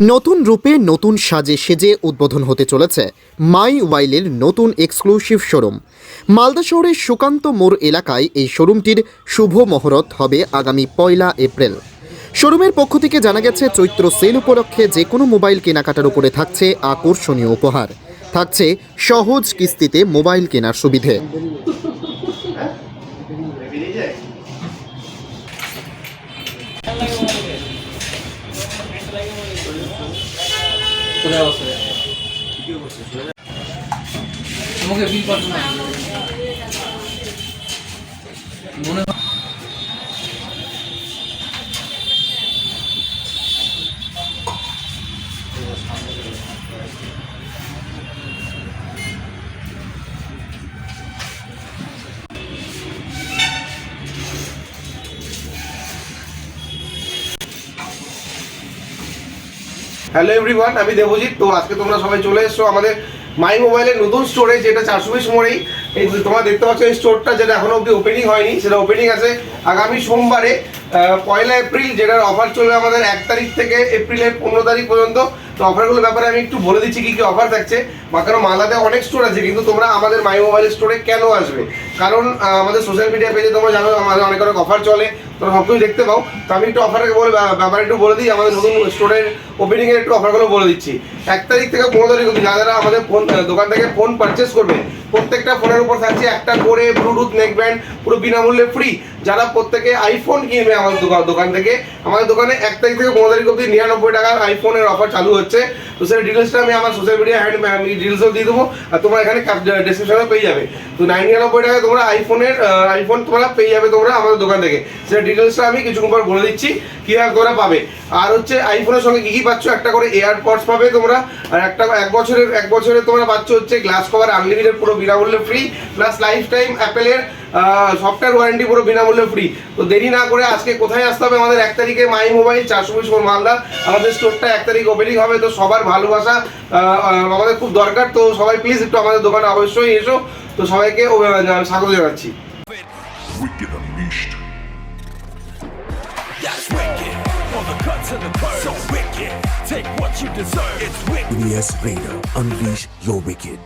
নতুন রূপে নতুন সাজে সেজে উদ্বোধন হতে চলেছে মাই ওয়াইলের নতুন এক্সক্লুসিভ শোরুম। মালদা শহরের সুকান্ত মোড় এলাকায় এই শোরুমটির শুভ মহরত হবে আগামী পয়লা এপ্রিল। শোরুমের পক্ষ থেকে জানা গেছে, চৈত্র সেল উপলক্ষে যে কোনো মোবাইল কেনাকাটার উপরে থাকছে আকর্ষণীয় উপহার। থাকছে সহজ কিস্তিতে মোবাইল কেনার সুবিধে। কোথায় অবস্থা তোমাকে বিল মনে হয় হ্যালো এভরিওয়ান আমি দেবজিৎ। তো আজকে তোমরা সবাই চলে এসছো আমাদের মাই মোবাইলের নতুন স্টোরে যেটা চারশো বিশ মোড়েই এই তোমরা দেখতে পাচ্ছ, এই স্টোরটা যেটা এখনও অবধি ওপেনিং হয়নি, সেটা ওপেনিং আছে আগামী সোমবারে পয়লা এপ্রিল, যেটার অফার চলবে আমাদের এক তারিখ থেকে এপ্রিলের পনেরো তারিখ পর্যন্ত। তো অফারগুলোর ব্যাপারে আমি একটু বলে দিচ্ছি, কী কী অফার থাকছে। বা কারণ মালদাতে অনেক স্টোর আছে, কিন্তু তোমরা আমাদের মাই মোবাইল স্টোরে কেন আসবে? কারণ আমাদের সোশ্যাল মিডিয়া পেজে তোমরা জানো, আমাদের অনেক অনেক অফার চলে, তোমরা সব কিছু দেখতে পাও। তো আমি একটু অফারকে বলে, ব্যা- ব্যাপারে একটু বলে দিই, আমাদের নতুন স্টোরের ওপেনিং এর একটু অফারগুলো বলে দিচ্ছি। এক তারিখ থেকে পনেরো তারিখ অবধি যারা আমাদের ফোন দোকান থেকে ফোন পারচেস করবে, প্রত্যেকটা ফোনের উপর থাকছে একটা করে ব্লুটুথ নেকব্যান্ড পুরো বিনামূল্যে ফ্রি যারা প্রত্যেকে আইফোন কিনবে আমাদের দোকান দোকান থেকে, আমাদের দোকানে এক তারিখ থেকে পনেরো তারিখ অবধি নিরানব্বই টাকার আইফোনের অফার চালু হচ্ছে। তো সেই ডিটেলসটা আমি আমার সোশ্যাল মিডিয়া হ্যান্ড আমি ডিটেলসও দিয়ে দেবো, আর তোমরা এখানে ডিসক্রিপশনে পেয়ে যাবে। তো নাইন নিরানব্বই টাকায় তোমরা আইফোনের আইফোন তোমরা পেয়ে যাবে তোমরা আমাদের দোকান থেকে। সেটা ডিটেলসটা আমি কিছুক্ষণ পর বলে দিচ্ছি কীভাবে তোমরা পাবে। আর হচ্ছে আইফোনের সঙ্গে কী কী পাচ্ছ? একটা করে এয়ারপডস পাবে তোমরা, আর একটা এক বছরের এক বছরের তোমরা পাচ্ছ হচ্ছে গ্লাস কভার আনলিমিটেড পুরো বিনামূল্যে ফ্রি প্লাস লাইফ টাইম অ্যাপেলের সফটওয়্যার ওয়ারেন্টি পুরো বিনামূল্যে ফ্রি তো দেরি না করে আজকে কোথায় আসতে হবে? আমাদের এক তারিখে মাই মোবাইল চারশো বিশ মালদা। আমাদের স্টোরটা এক তারিখ ওপেনিং হবে, তো সবার ভালোবাসা আমাদের খুব দরকার। তো সবাই প্লিজ একটু আমাদের দোকানে অবশ্যই এসো। তো সবাইকে আহ, স্বাগত জানাচ্ছি Wicked Unleashed. That's wicked. On the cut to the curve. So wicked. Take what you deserve. It's wicked. Yes Raider, unleash your wicked.